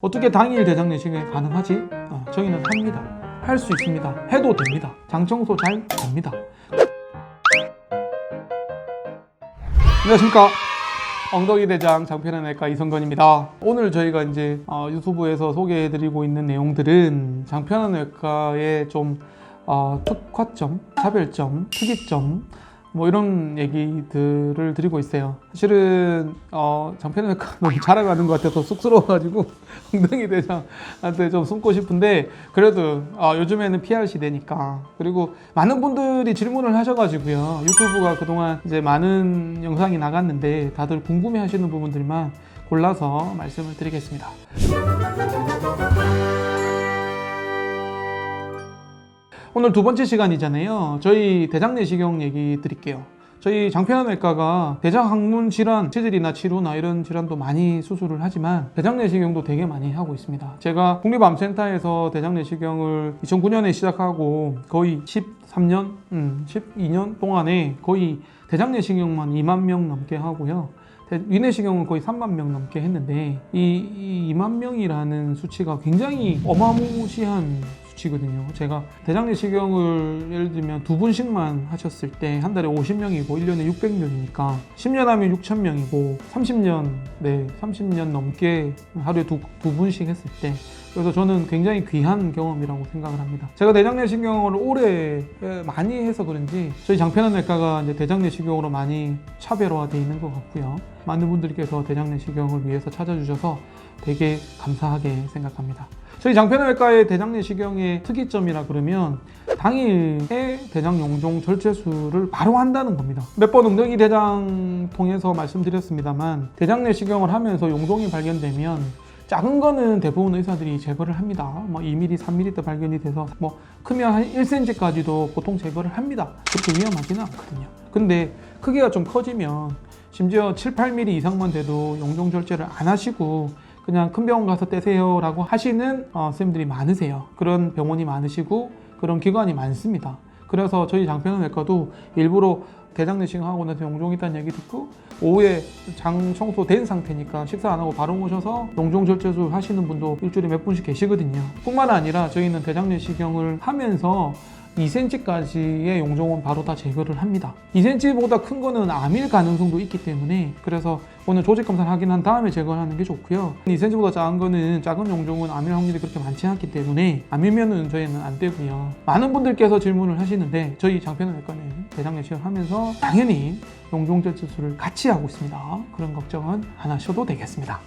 어떻게 당일 대장 내시경이 가능하지? 어, 저희는 합니다. 할 수 있습니다. 해도 됩니다. 장청소 잘 됩니다. 안녕하십니까. 엉덩이 대장 장편외과 이성건입니다. 오늘 저희가 이제 어, 유튜브에서 소개해드리고 있는 내용들은 장편외과의 좀 어, 특화점, 차별점, 특이점 뭐 이런 얘기들을 드리고 있어요. 사실은 어, 장편외과 너무 자랑하는 것 같아서 쑥스러워가지고 엉덩이 대장한테 좀 숨고 싶은데 그래도 어, 요즘에는 PR 시대니까 그리고 많은 분들이 질문을 하셔가지고요 유튜브가 그동안 이제 많은 영상이 나갔는데 다들 궁금해하시는 부분들만 골라서 말씀을 드리겠습니다. 오늘 두 번째 시간이잖아요. 저희 대장 내시경 얘기 드릴게요. 저희 장편외과가 대장 항문 질환, 체질이나 치료나 이런 질환도 많이 수술을 하지만 대장 내시경도 되게 많이 하고 있습니다. 제가 국립암센터에서 대장 내시경을 2009년에 시작하고 거의 13년, 음, 12년 동안에 거의 대장 내시경만 2만 명 넘게 하고요. 대- 위내시경은 거의 3만 명 넘게 했는데 이, 이 2만 명이라는 수치가 굉장히 어마무시한 수치거든요. 제가 대장내시경을 예를 들면 두 분씩만 하셨을 때 한 달에 50명이고 1년에 600명이니까 10년 하면 6,000명이고 30년 네 30년 넘게 하루에 두, 두 분씩 했을 때 그래서 저는 굉장히 귀한 경험이라고 생각을 합니다. 제가 대장 내시경을 오래 에, 많이 해서 그런지 저희 장편외과가 이제 대장 내시경으로 많이 차별화되어 있는 것 같고요. 많은 분들께서 대장 내시경을 위해서 찾아주셔서 되게 감사하게 생각합니다. 저희 장편외과의 대장 내시경의 특이점이라 그러면 당일에 대장 용종 절제술을 바로 한다는 겁니다. 몇번 엉덩이 대장 통해서 말씀드렸습니다만 대장 내시경을 하면서 용종이 발견되면 작은 거는 대부분 의사들이 제거를 합니다. 뭐 2mm, 3mm 때 발견이 돼서 뭐 크면 한 1cm까지도 보통 제거를 합니다. 그렇게 위험하지는 않거든요. 근데 크기가 좀 커지면 심지어 7, 8mm 이상만 돼도 용종 절제를 안 하시고 그냥 큰 병원 가서 떼세요 라고 하시는 어, 선생님들이 많으세요. 그런 병원이 많으시고 그런 기관이 많습니다. 그래서 저희 장편외과도 일부러 대장 내시경 하고 나서 용종 있다는 얘기 듣고 오후에 장 청소 된 상태니까 식사 안 하고 바로 오셔서 용종 절제술 하시는 분도 일주일에 몇 분씩 계시거든요. 뿐만 아니라 저희는 대장 내시경을 하면서 2cm까지의 용종은 바로 다 제거를 합니다. 2cm보다 큰 거는 암일 가능성도 있기 때문에 그래서 오늘 조직 검사를 확인한 다음에 제거를 하는 게 좋고요. 2cm보다 작은 거는 작은 용종은 암일 확률이 그렇게 많지 않기 때문에 암이면은 저희는 안 되고요. 많은 분들께서 질문을 하시는데 저희 장편외과는 대장 내시경 하면서 당연히 용종 절제술을 같이 하고 있습니다. 그런 걱정은 안 하셔도 되겠습니다.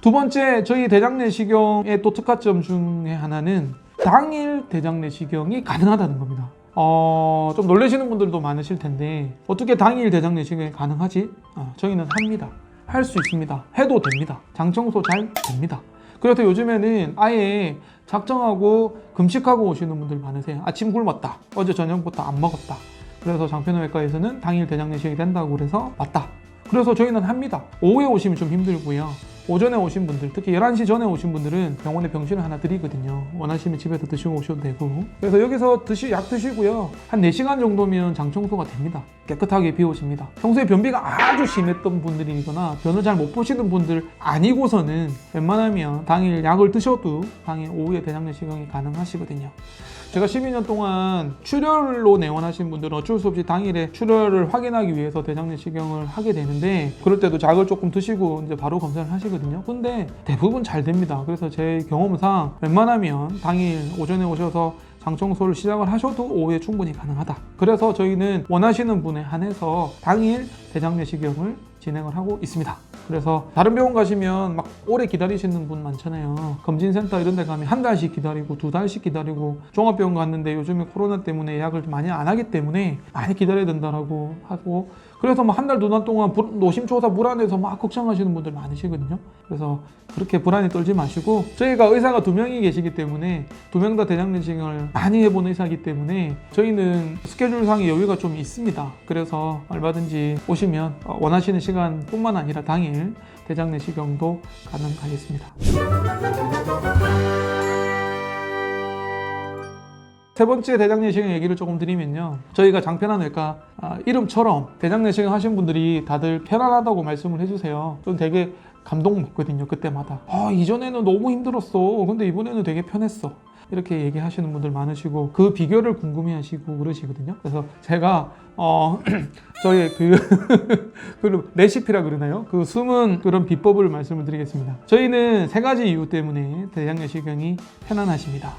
두 번째 저희 대장내시경의 또 특화점 중에 하나는 당일 대장내시경이 가능하다는 겁니다. 어, 좀 놀라시는 분들도 많으실 텐데 어떻게 당일 대장내시경이 가능하지? 어, 저희는 합니다. 할 수 있습니다. 해도 됩니다. 장청소 잘 됩니다. 그래서 요즘에는 아예 작정하고 금식하고 오시는 분들 많으세요. 아침 굶었다. 어제 저녁부터 안 먹었다. 그래서 장편외과에서는 당일 대장내시경이 된다고 그래서 왔다. 그래서 저희는 합니다. 오후에 오시면 좀 힘들고요. 오전에 오신 분들, 특히 11시 전에 오신 분들은 병원에 병실을 하나 드리거든요. 원하시면 집에서 드시고 오셔도 되고. 그래서 여기서 드시, 약 드시고요. 한 4시간 정도면 장 청소가 됩니다. 깨끗하게 비워집니다. 평소에 변비가 아주 심했던 분들이거나 변을 잘 못 보시는 분들 아니고서는 웬만하면 당일 약을 드셔도 당일 오후에 대장내시경이 가능하시거든요. 제가 12년 동안 출혈로 내원하신 분들은 어쩔 수 없이 당일에 출혈을 확인하기 위해서 대장내시경을 하게 되는데 그럴 때도 약을 조금 드시고 이제 바로 검사를 하시거든요. 근데 대부분 잘 됩니다. 그래서 제 경험상 웬만하면 당일 오전에 오셔서 장청소를 시작을 하셔도 오후에 충분히 가능하다. 그래서 저희는 원하시는 분에 한해서 당일 대장내시경을 진행을 하고 있습니다. 그래서 다른 병원 가시면 막 오래 기다리시는 분 많잖아요. 검진센터 이런 데 가면 한 달씩 기다리고 두 달씩 기다리고 종합병원 갔는데 요즘에 코로나 때문에 예약을 많이 안 하기 때문에 많이 기다려야 된다라고 하고 그래서 뭐 한 달 두 달 동안 불- 노심초사 불안해서 막 걱정하시는 분들 많으시거든요. 그래서 그렇게 불안에 떨지 마시고 저희가 의사가 두 명이 계시기 때문에 두 명 다 대장내시경을 많이 해본 의사이기 때문에 저희는 스케줄상의 여유가 좀 있습니다. 그래서 얼마든지 오시면 어, 원하시는 시간뿐만 아니라 당일 대장내시경도 가능하겠습니다. 세 번째 대장 내시경 얘기를 조금 드리면요. 저희가 장편한 외과 아, 이름처럼 대장 내시경 하신 분들이 다들 편안하다고 말씀을 해주세요. 좀 되게 감동받거든요. 그때마다. 아, 이전에는 너무 힘들었어. 근데 이번에는 되게 편했어. 이렇게 얘기하시는 분들 많으시고 그 비결을 궁금해하시고 그러시거든요. 그래서 제가 어 저희 그, 그 레시피라 그러나요? 그 숨은 그런 비법을 말씀을 드리겠습니다. 저희는 세 가지 이유 때문에 대장 내시경이 편안하십니다.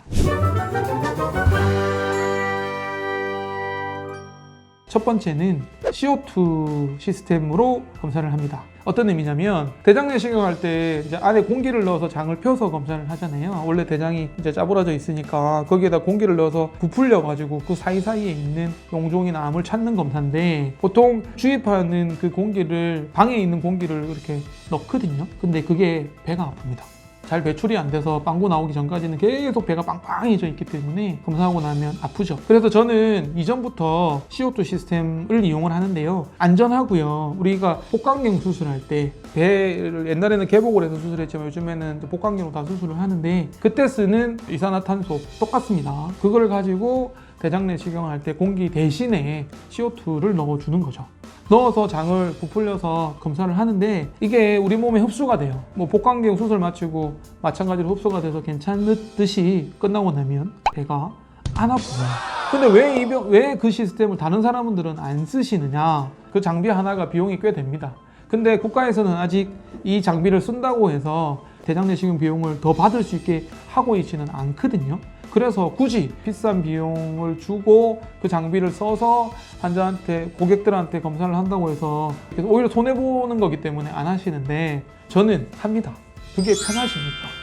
첫 번째는 CO2 시스템으로 검사를 합니다. 어떤 의미냐면 대장 내시경 할 때 이제 안에 공기를 넣어서 장을 펴서 검사를 하잖아요. 원래 대장이 이제 짜부러져 있으니까 거기에다 공기를 넣어서 부풀려 가지고 그 사이사이에 있는 용종이나 암을 찾는 검사인데 보통 주입하는 그 공기를 방에 있는 공기를 이렇게 넣거든요. 근데 그게 배가 아픕니다. 잘 배출이 안 돼서 빵구 나오기 전까지는 계속 배가 빵빵해져 있기 때문에 검사하고 나면 아프죠. 그래서 저는 이전부터 CO2 시스템을 이용을 하는데요. 안전하고요. 우리가 복강경 수술할 때 배를 옛날에는 개복을 해서 수술했지만 요즘에는 복강경으로 다 수술을 하는데 그때 쓰는 이산화탄소 똑같습니다. 그걸 가지고 대장 내시경을 할 때 공기 대신에 CO2를 넣어주는 거죠. 넣어서 장을 부풀려서 검사를 하는데 이게 우리 몸에 흡수가 돼요. 뭐 복강경 수술 마치고 마찬가지로 흡수가 돼서 괜찮듯이 끝나고 나면 배가 안 아프요. 근데 왜 이병 왜 그 시스템을 다른 사람들은 안 쓰시느냐? 그 장비 하나가 비용이 꽤 됩니다. 근데 국가에서는 아직 이 장비를 쓴다고 해서 대장 내시경 비용을 더 받을 수 있게 하고 있지는 않거든요. 그래서 굳이 비싼 비용을 주고 그 장비를 써서 환자한테 고객들한테 검사를 한다고 해서 오히려 손해 보는 거기 때문에 안 하시는데 저는 합니다. 그게 편하시니까.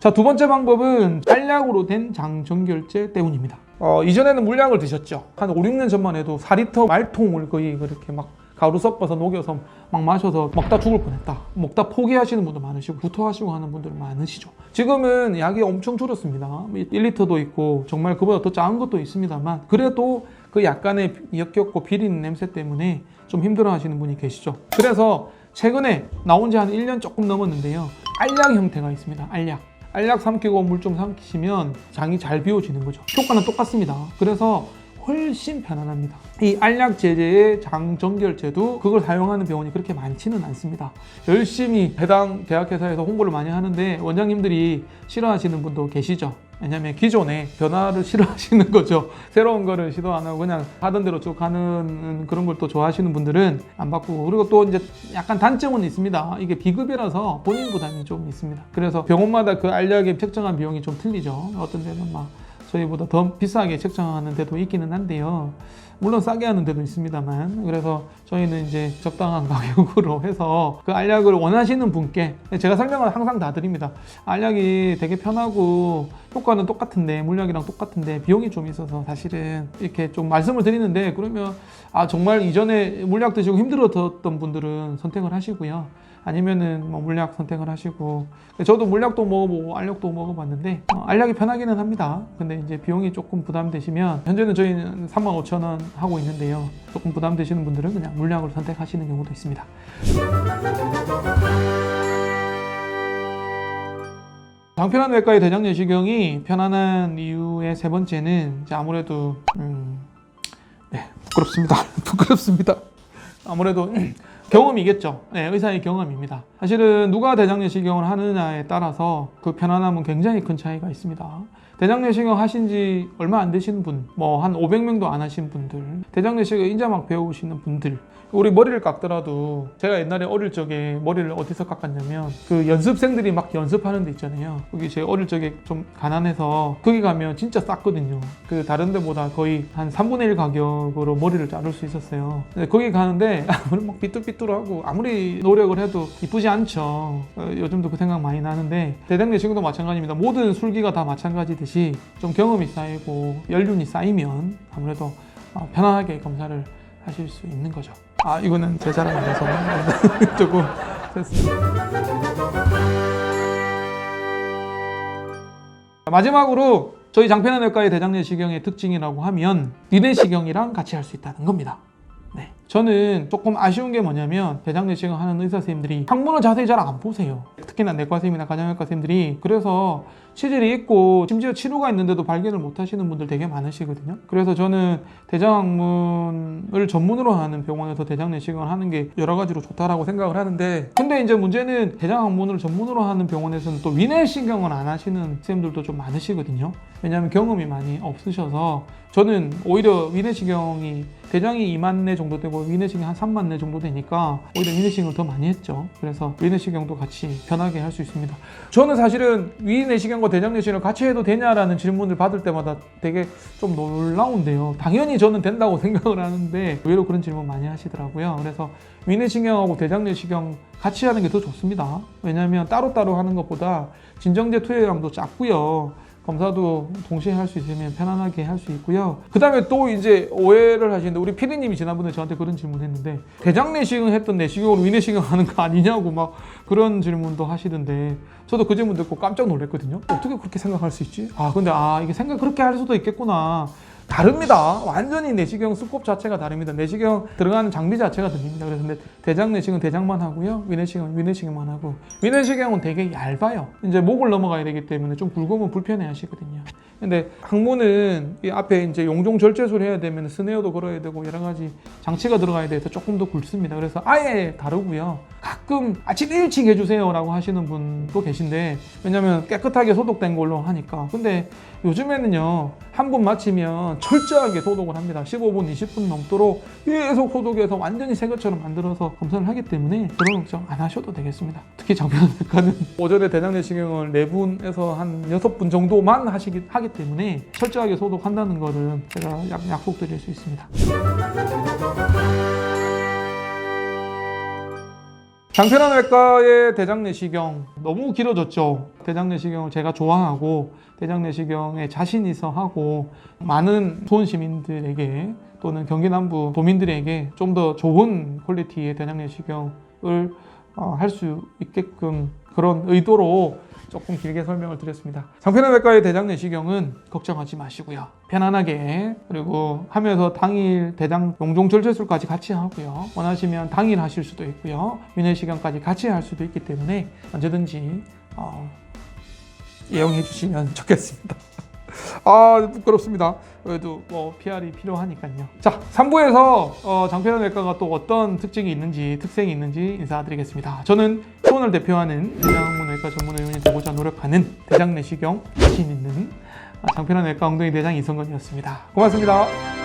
자, 두 번째 방법은 알약으로 된 장정결제 때문입니다. 어, 이전에는 물약을 드셨죠. 한 5, 6년 전만 해도 4리터 말통을 거의 그렇게 막 가루 섞어서 녹여서 막 마셔서 먹다 죽을 뻔했다. 먹다 포기하시는 분도 많으시고 구토하시고 하는 분들 많으시죠. 지금은 약이 엄청 줄었습니다. 1리터도 있고 정말 그보다 더 작은 것도 있습니다만 그래도 그 약간의 역겹고 비린 냄새 때문에 좀 힘들어 하시는 분이 계시죠. 그래서 최근에 나온 지 한 1년 조금 넘었는데요. 알약 형태가 있습니다. 알약. 알약 삼키고 물 좀 삼키시면 장이 잘 비워지는 거죠. 효과는 똑같습니다. 그래서 훨씬 편안합니다. 이 알약 제제의 장 정결제도 그걸 사용하는 병원이 그렇게 많지는 않습니다. 열심히 해당 대학회사에서 홍보를 많이 하는데 원장님들이 싫어하시는 분도 계시죠. 왜냐면 기존에 변화를 싫어하시는 거죠. 새로운 거를 시도 안 하고 그냥 하던 대로 쭉 가는 그런 걸 또 좋아하시는 분들은 안 바꾸고 그리고 또 이제 약간 단점은 있습니다. 이게 비급여라서 본인 부담이 좀 있습니다. 그래서 병원마다 그 알약의 책정한 비용이 좀 틀리죠. 어떤 데는 막 저희보다 더 비싸게 책정하는 데도 있기는 한데요. 물론 싸게 하는 데도 있습니다만 그래서 저희는 이제 적당한 가격으로 해서 그 알약을 원하시는 분께 제가 설명을 항상 다 드립니다. 알약이 되게 편하고 효과는 똑같은데 물약이랑 똑같은데 비용이 좀 있어서 사실은 이렇게 좀 말씀을 드리는데 그러면 아 정말 이전에 물약 드시고 힘들었던 분들은 선택을 하시고요. 아니면은 뭐 물약 선택을 하시고 저도 물약도 먹어보고 알약도 먹어봤는데 어, 알약이 편하기는 합니다. 근데 이제 비용이 조금 부담되시면 현재는 저희는 35,000원 하고 있는데요. 조금 부담되시는 분들은 그냥 물약을 선택하시는 경우도 있습니다. 장편한 외과의 대장 내시경이 편안한 이유의 세 번째는 이제 아무래도 음, 네 부끄럽습니다. 부끄럽습니다. 아무래도 경험이겠죠. 네, 의사의 경험입니다. 사실은 누가 대장 내시경을 하느냐에 따라서 그 편안함은 굉장히 큰 차이가 있습니다. 대장 내시경 하신 지 얼마 안 되시는 분, 뭐 한 500명도 안 하신 분들, 대장 내시경 인자 막 배우시는 분들, 우리 머리를 깎더라도 제가 옛날에 어릴 적에 머리를 어디서 깎았냐면 그 연습생들이 막 연습하는 데 있잖아요. 거기 제 어릴 적에 좀 가난해서 거기 가면 진짜 쌌거든요. 그 다른 데보다 거의 한 3분의 1 가격으로 머리를 자를 수 있었어요. 근데 거기 가는데 막 삐뚤 삐뚤하고 아무리 노력을 해도 이쁘지 않죠. 어, 요즘도 그 생각 많이 나는데 대장 내시경도 마찬가지입니다. 모든 술기가 다 마찬가지듯이 좀 경험이 쌓이고 연륜이 쌓이면 아무래도 어, 편안하게 검사를 하실 수 있는 거죠. 아 이거는 제 자랑이라서 조금 됐습니다. 마지막으로 저희 장편한 외과의 대장 내시경의 특징이라고 하면 뇌내시경이랑 같이 할 수 있다는 겁니다. 네, 저는 조금 아쉬운 게 뭐냐면 대장 내시경 하는 의사 선생님들이 학문을 자세히 잘 안 보세요. 특히나 내과 선생님이나 가정의과 선생님들이 그래서 치질이 있고 심지어 치료가 있는데도 발견을 못 하시는 분들 되게 많으시거든요. 그래서 저는 대장학문을 전문으로 하는 병원에서 대장 내시경을 하는 게 여러 가지로 좋다라고 생각을 하는데 근데 이제 문제는 대장학문을 전문으로 하는 병원에서는 또 위내시경을 안 하시는 선생님들도 좀 많으시거든요. 왜냐하면 경험이 많이 없으셔서 저는 오히려 위내시경이 대장이 2만 내 정도 되고 위내시경 한 3만 내 정도 되니까 오히려 위내시경을 더 많이 했죠. 그래서 위내시경도 같이 편하게 할 수 있습니다. 저는 사실은 위내시경과 대장 내시경을 같이 해도 되냐라는 질문을 받을 때마다 되게 좀 놀라운데요. 당연히 저는 된다고 생각을 하는데 의외로 그런 질문 많이 하시더라고요. 그래서 위내시경하고 대장 내시경 같이 하는 게 더 좋습니다. 왜냐하면 따로따로 하는 것보다 진정제 투여량도 작고요. 검사도 동시에 할 수 있으면 편안하게 할 수 있고요. 그 다음에 또 이제 오해를 하시는데 우리 피디님이 지난번에 저한테 그런 질문 했는데 대장 내시경 했던 내시경으로 위내시경 하는 거 아니냐고 막 그런 질문도 하시던데 저도 그 질문 듣고 깜짝 놀랐거든요. 어떻게 그렇게 생각할 수 있지? 아 근데 아 이게 생각 그렇게 할 수도 있겠구나. 다릅니다. 완전히 내시경 수법 자체가 다릅니다. 내시경 들어가는 장비 자체가 다릅니다. 그래서 근데 대장 내시경 대장만 하고요. 위내시경 위내시경만 하고 위내시경은 되게 얇아요. 이제 목을 넘어가야 되기 때문에 좀 굵으면 불편해 하시거든요. 근데 항문은 이 앞에 이제 용종 절제술을 해야 되면 스네어도 걸어야 되고 여러 가지 장치가 들어가야 돼서 조금 더 굵습니다. 그래서 아예 다르고요. 가끔 아침 일찍 해주세요라고 하시는 분도 계신데 왜냐면 깨끗하게 소독된 걸로 하니까. 근데 요즘에는요 한 번 마치면 철저하게 소독을 합니다. 15분, 20분 넘도록 계속 소독해서 완전히 새 것처럼 만들어서 검사를 하기 때문에 그런 걱정 안 하셔도 되겠습니다. 특히 장편외과는 오전에 대장 내시경을 4분에서 한 6분 정도만 하시기 하기 때문에 철저하게 소독한다는 거를 제가 약, 약속드릴 수 있습니다. 장편환 외과의 대장 내시경 너무 길어졌죠. 대장 내시경을 제가 좋아하고 대장 내시경에 자신 있어 하고 많은 수원 시민들에게 또는 경기 남부 도민들에게 좀 더 좋은 퀄리티의 대장 내시경을 어, 할 수 있게끔 그런 의도로 조금 길게 설명을 드렸습니다. 장편환 외과의 대장 내시경은 걱정하지 마시고요. 편안하게 그리고 하면서 당일 대장 용종 절제술까지 같이 하고요. 원하시면 당일 하실 수도 있고요. 위내시경까지 같이 할 수도 있기 때문에 언제든지 어, 이용해 주시면 좋겠습니다. 아 부끄럽습니다. 그래도 뭐 PR이 필요하니까요. 자 3부에서 어, 장편환 외과가 또 어떤 특징이 있는지 특색이 있는지 인사드리겠습니다. 저는 수원을 대표하는 대장학문외과 전문의원이 되고자 노력하는 대장 내시경 자신 있는 아, 장편환 외과 엉덩이 대장 이성건이었습니다. 고맙습니다.